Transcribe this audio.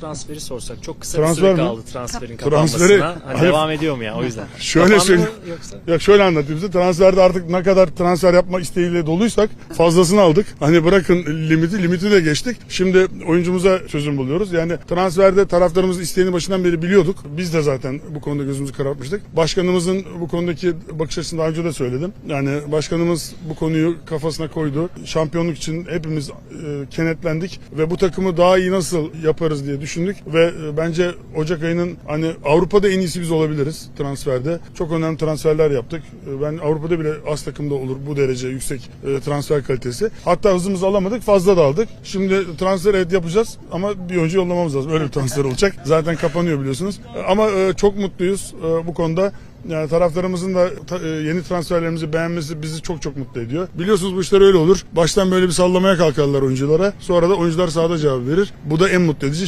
Transferi sorsak çok kısa Transfer bir süre mi? kaldı transferin Transferi- kapanmasına. Hani Hani- devam ediyor mu ya o yüzden. Şöyle Kapandı mı söyleyeyim. Yoksa? Ya şöyle anlatayım size. Transferde artık ne kadar transfer yapma isteğiyle doluysak fazlasını aldık. Hani bırakın limiti, limiti de geçtik. Şimdi oyuncumuza çözüm buluyoruz. Yani transferde taraftarımızın isteğini başından beri biliyorduk. Biz de zaten bu konuda gözümüzü karartmıştık. Başkanımızın bu konudaki bakış açısını daha önce de söyledim. Yani başkanımız bu konuyu kafasına koydu. Şampiyonluk için hepimiz e, kenetlendik ve bu takımı daha iyi nasıl yaparız diye düşündük ve e, bence Ocak ayının hani Avrupa'da en iyisi biz olabiliriz transferde. Çok önemli transferler yaptık. E, Ben Avrupa'da bile az takımda olur bu derece yüksek e, transfer kalitesi. Hatta hızımızı alamadık fazla da aldık. Şimdi transfer evet yapacağız ama bir oyuncu yollamamız lazım. Öyle bir transfer olacak. Zaten kapanıyor biliyorsunuz. Ama çok mutluyuz bu konuda. Yani taraftarımızın da yeni transferlerimizi beğenmesi bizi çok çok mutlu ediyor. Biliyorsunuz bu işler öyle olur. Baştan böyle bir sallamaya kalkarlar oyunculara. Sonra da oyuncular sahada cevap verir. Bu da en mutlu edici.